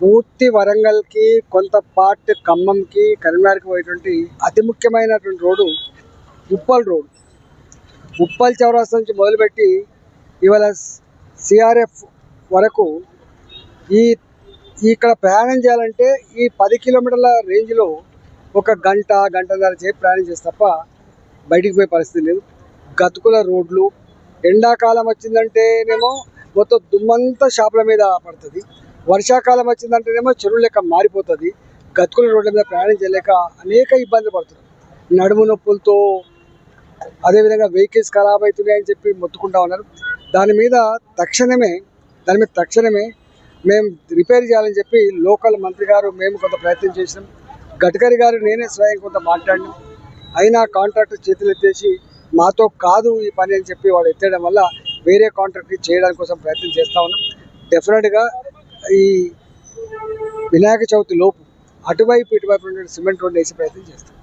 పూర్తి వరంగల్కి కొంత పార్ట్ ఖమ్మంకి కరీంనగర్కి పోయేటువంటి అతి ముఖ్యమైనటువంటి రోడ్డు ఉప్పల్ రోడ్. ఉప్పల్ చౌరస్తా నుంచి మొదలుపెట్టి ఇవాళ సిఆర్ఎఫ్ వరకు ఈ ఇక్కడ ప్రయాణం చేయాలంటే ఈ పది కిలోమీటర్ల రేంజ్లో ఒక గంట గంటన్నర చేపి ప్రయాణం చేస్తే తప్ప బయటికి పోయే పరిస్థితి లేదు. గతుకుల రోడ్లు ఎండాకాలం వచ్చిందంటేనేమో మొత్తం దుమ్మంతా షాపుల మీద పడుతుంది. వర్షాకాలం వచ్చిందంటేనేమో చెరువు లెక్క మారిపోతుంది. గతుకుల రోడ్ల మీద ప్రయాణం చేయలేక అనేక ఇబ్బందులు పడుతున్నారు. నడుము నొప్పులతో అదేవిధంగా వెహికల్స్ ఖరాబ్ అవుతున్నాయని చెప్పి మొత్తుకుంటా ఉన్నారు. దాని మీద తక్షణమే దాని మీద తక్షణమే మేము రిపేర్ చేయాలని చెప్పి లోకల్ మంత్రి గారు మేము కొంత ప్రయత్నం చేసినాం. గడ్కరీ గారు నేనే స్వయం కొంత మాట్లాడినాం. అయినా కాంట్రాక్టర్ చేతులు ఎత్తేసి మాతో కాదు ఈ పని అని చెప్పి వాడు ఎత్తేయడం వల్ల వేరే కాంట్రాక్ట్ చేయడానికి కోసం ప్రయత్నం చేస్తూ ఉన్నాం. డెఫినెట్గా ఈ వినాయక చవితి లోపు అటువైపు ఇటువైపు సిమెంట్ రోడ్ వేసే ప్రయత్నం చేస్తాం.